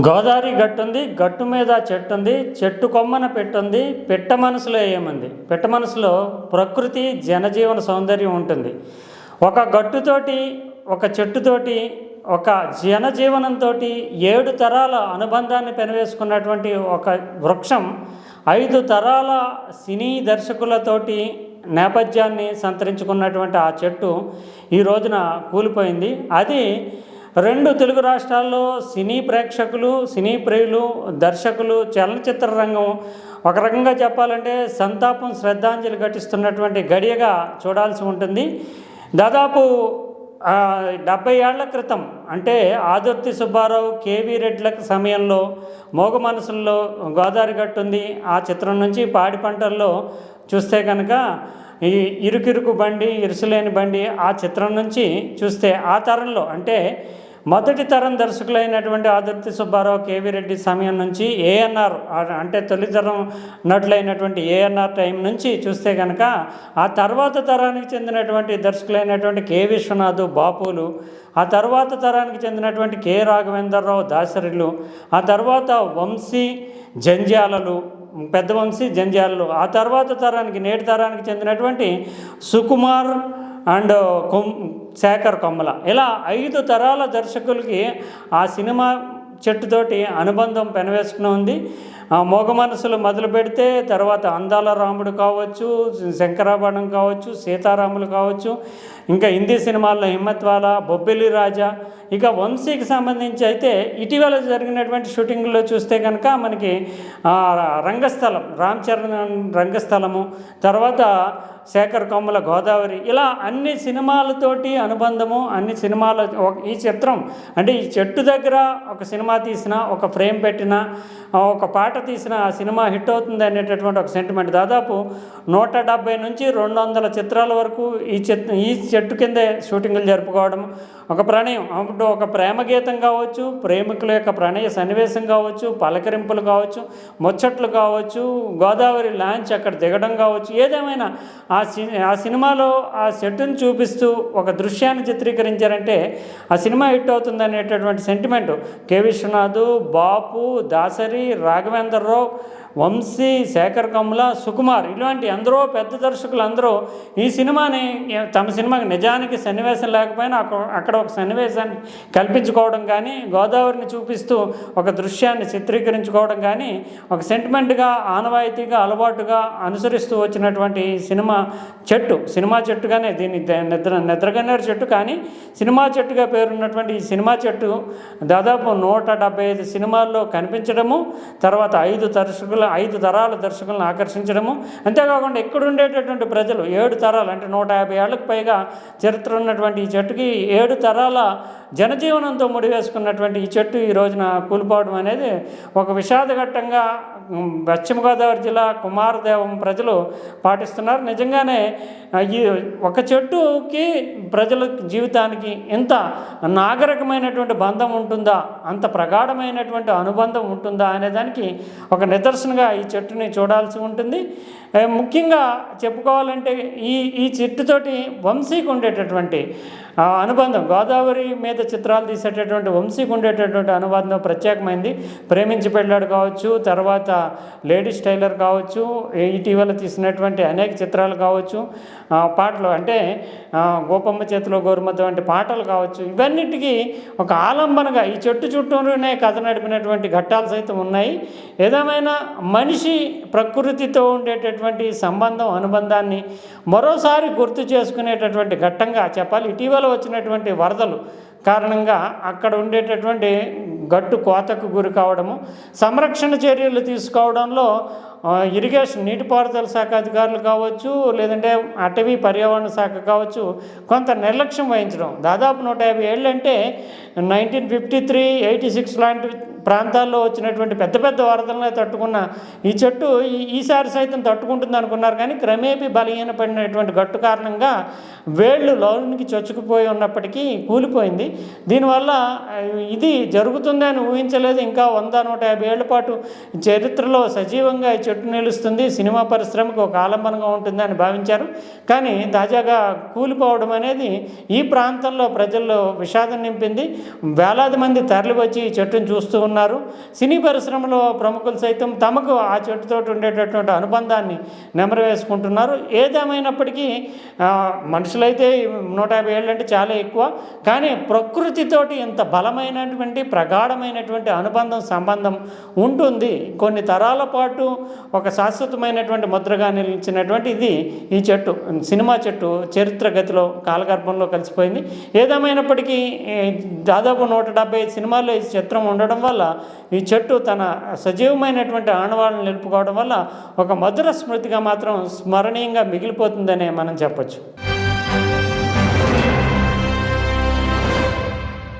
గోదావరి గట్టుంది గట్టు మీద చెట్టు ఉంది చెట్టు కొమ్మన పెట్టుంది పెట్ట మనసులో ఏముంది? పెట్ట మనసులో ప్రకృతి జనజీవన సౌందర్యం ఉంటుంది. ఒక గట్టుతోటి ఒక చెట్టుతోటి ఒక జనజీవనంతో ఏడు తరాల అనుబంధాన్ని పెనవేసుకున్నటువంటి ఒక వృక్షం ఐదు తరాల సినీ దర్శకులతోటి నేపథ్యాన్ని సంతరించుకున్నటువంటి ఆ చెట్టు ఈ రోజున కూలిపోయింది. అది రెండు తెలుగు రాష్ట్రాల్లో సినీ ప్రేక్షకులు సినీ ప్రియులు దర్శకులు చలనచిత్ర రంగం. ఒక రకంగా చెప్పాలంటే సంతాపం శ్రద్ధాంజలి ఘటిస్తున్నటువంటి గడియగా చూడాల్సి ఉంటుంది. దాదాపు డెబ్బై ఏళ్ళ క్రితం అంటే ఆదుర్తి సుబ్బారావు కేవీ రెడ్ల సమయంలో మోగ మనసుల్లో గోదావరి గట్టుంది ఆ చిత్రం నుంచి పాడి పంటల్లో చూస్తే కనుక ఈ ఇరుకిరుకు బండి ఇరుసులేని బండి ఆ చిత్రం నుంచి చూస్తే ఆ తరంలో అంటే మొదటి తరం దర్శకులైనటువంటి ఆదుర్తి సుబ్బారావు కేవీ రెడ్డి సమయం నుంచి ఏఎన్ఆర్ అంటే తొలి తరం నటులైనటువంటి ఏఎన్ఆర్ టైం నుంచి చూస్తే కనుక ఆ తర్వాత తరానికి చెందినటువంటి దర్శకులైనటువంటి కె విశ్వనాథ్ బాపులు ఆ తర్వాత తరానికి చెందినటువంటి కె రాఘవేంద్రరావు దాసరిలు ఆ తర్వాత వంశీ జంజాలలు పెద్ద వంశీ జంజాలలు ఆ తర్వాత తరానికి నేటి తరానికి చెందినటువంటి సుకుమార్ అండ్ కొమ్ శేఖర్ కొమ్మల. ఇలా ఐదు తరాల దర్శకులకి ఆ సినిమా చెట్టుతోటి అనుబంధం పెనవేసుకుని ఉంది. మోగ మనసులు మొదలు పెడితే తర్వాత అందాల రాముడు కావచ్చు శంకరాభరణం కావచ్చు సీతారాములు కావచ్చు ఇంకా హిందీ సినిమాల్లో హిమ్మత్వాల బొబ్బిలి రాజా ఇక వంశీకి సంబంధించి అయితే ఇటీవల జరిగినటువంటి షూటింగ్లో చూస్తే కనుక మనకి ఆ, రంగస్థలం రామ్ చరణ్ రంగస్థలము తర్వాత శేఖర్ కొమ్మల గోదావరి ఇలా అన్ని సినిమాలతోటి అనుబంధము అన్ని సినిమాల ఒక- ఈ చిత్రం అంటే ఈ చెట్టు దగ్గర ఒక సినిమా తీసిన ఒక ఫ్రేమ్ పెట్టిన ఒక పాట తీసిన ఆ సినిమా హిట్ అవుతుంది అనేటటువంటి ఒక సెంటిమెంట్ దాదాపు నూట డెబ్బై నుంచి రెండు వందల చిత్రాల వరకు ఈ చెట్టు ఈ చెట్టు కిందే షూటింగ్లు జరుపుకోవడం ఒక ప్రణయం. అప్పుడు ఒక ప్రేమ గీతం కావచ్చు ప్రేమికుల యొక్క ప్రణయ సన్నివేశం కావచ్చు పలకరింపులు కావచ్చు ముచ్చట్లు కావచ్చు గోదావరి లాంచ్ అక్కడ దిగడం కావచ్చు ఏదేమైనా ఆ సి ఆ సినిమాలో ఆ సెట్ను చూపిస్తూ ఒక దృశ్యాన్ని చిత్రీకరించారంటే ఆ సినిమా హిట్ అవుతుంది అనేటటువంటి సెంటిమెంట్ కె. విశ్వనాథ్ బాపు దాసరి రాఘవేంద్రరావు వంశీ శేఖర్ కమ్ముల సుకుమార్ ఇలాంటి ఎందరో పెద్ద దర్శకులు అందరూ ఈ సినిమాని తమ సినిమాకి నిజానికి సన్నివేశం లేకపోయినా అక్కడ ఒక సన్నివేశాన్ని కల్పించుకోవడం కానీ గోదావరిని చూపిస్తూ ఒక దృశ్యాన్ని చిత్రీకరించుకోవడం కానీ ఒక సెంటిమెంట్గా ఆనవాయితీగా అలవాటుగా అనుసరిస్తూ వచ్చినటువంటి ఈ సినిమా చెట్టు సినిమా చెట్టుగానే దీన్ని నిద్ర నిద్రగన్నేరు చెట్టు కానీ సినిమా చెట్టుగా పేరున్నటువంటి ఈ సినిమా చెట్టు దాదాపు నూట డెబ్బై ఐదు సినిమాల్లో కనిపించడము తర్వాత ఐదు దర్శకులు ఐదు తరాల దర్శకులను ఆకర్షించడము. అంతేకాకుండా ఇక్కడ ఉండేటటువంటి ప్రజలు ఏడు తరాలు అంటే నూట యాభై ఏళ్ళకు పైగా చరిత్ర ఉన్నటువంటి ఈ చెట్టుకి ఏడు తరాల జనజీవనంతో ముడివేసుకున్నటువంటి ఈ చెట్టు ఈ రోజున కూలిపోవడం అనేది ఒక విషాదఘట్టంగా పశ్చిమ గోదావరి జిల్లా కుమారదేవం ప్రజలు పాటిస్తున్నారు. నిజంగానే ఈ ఒక చెట్టుకి ప్రజల జీవితానికి ఇంత నాగరికమైనటువంటి బంధం ఉంటుందా? అంత ప్రగాఢమైనటువంటి అనుబంధం ఉంటుందా? అనే దానికి ఒక నిదర్శనగా ఈ చెట్టుని చూడాల్సి ఉంటుంది. ముఖ్యంగా చెప్పుకోవాలంటే ఈ ఈ చెట్టుతోటి వంశీకి ఉండేటటువంటి అనుబంధం గోదావరి మీద చిత్రాలు తీసేటటువంటి వంశీకి ఉండేటటువంటి అనుబంధం ప్రత్యేకమైంది. ప్రేమించి పెళ్ళాడు కావచ్చు తర్వాత లేడీస్ టైలర్ కావచ్చు ఇటీవల తీసినటువంటి అనేక చిత్రాలు కావచ్చు పాటలు అంటే గోపమ్మ చేతిలో గోరుమద్ద వంటి పాటలు కావచ్చు ఇవన్నిటికీ ఒక ఆలంబనగా ఈ చెట్టు చుట్టూనే కథ నడిపినటువంటి ఘట్టాలు సైతం ఉన్నాయి. ఏదేమైనా మనిషి ప్రకృతితో ఉండేటటువంటి సంబంధం అనుబంధాన్ని మరోసారి గుర్తు చేసుకునేటటువంటి ఘట్టంగా చెప్పాలి. ఇటీవల వచ్చినటువంటి వరదలు కారణంగా అక్కడ ఉండేటటువంటి గట్టు కోతకు గురి కావడము సంరక్షణ చర్యలు తీసుకోవడంలో ఇరిగేషన్ నీటిపారుదల శాఖ అధికారులు కావచ్చు లేదంటే అటవీ పర్యావరణ శాఖ కావచ్చు కొంత నిర్లక్ష్యం వహించడం. దాదాపు నూట యాభై ఏళ్ళు అంటే nineteen fifty three eighty six లాంటి ప్రాంతాల్లో వచ్చినటువంటి పెద్ద పెద్ద వరదలనే తట్టుకున్న ఈ చెట్టు ఈసారి సైతం తట్టుకుంటుంది అనుకున్నారు కానీ క్రమేపీ బలహీనపడినటువంటి గట్టు కారణంగా వేళ్ళు లోనికి చొచ్చుకుపోయి ఉన్నప్పటికీ కూలిపోయింది. దీనివల్ల ఇది జరుగుతుంది అని ఊహించలేదు. ఇంకా వంద నూట యాభై ఏళ్ళ పాటు చరిత్రలో సజీవంగా ఈ చెట్టు నిలుస్తుంది. సినిమా పరిశ్రమకు ఒక ఆలంబనంగా ఉంటుంది అని భావించారు. కానీ తాజాగా కూలిపోవడం అనేది ఈ ప్రాంతంలో ప్రజల్లో విషాదం నింపింది. వేలాది మంది తరలి వచ్చి ఈ చెట్టును చూస్తూ ఉన్నారు. సినీ పరిశ్రమలో ప్రముఖులు సైతం తమకు ఆ చెట్టుతో ఉండేటటువంటి అనుబంధాన్ని నెమరు వేసుకుంటున్నారు ఏదేమైనప్పటికీ మనుషులైతే నూట యాభై ఏళ్ళు అంటే చాలా ఎక్కువ. కానీ ప్రకృతితోటి ఇంత బలమైనటువంటి గాఢమైనటువంటి అనుబంధం సంబంధం ఉంటుంది. కొన్ని తరాల పాటు ఒక శాశ్వతమైనటువంటి ముద్రగా నిలిచినటువంటి ఇది ఈ చెట్టు సినిమా చెట్టు చరిత్ర గతిలో కాలగర్భంలో కలిసిపోయింది. ఏదేమైనప్పటికీ దాదాపు నూట డెబ్బై ఐదు సినిమాల్లో ఈ చిత్రం ఉండడం వల్ల ఈ చెట్టు తన సజీవమైనటువంటి ఆనవాళ్ళను నిలుపుకోవడం వల్ల ఒక మధుర స్మృతిగా మాత్రం స్మరణీయంగా మిగిలిపోతుందనే మనం చెప్పొచ్చు.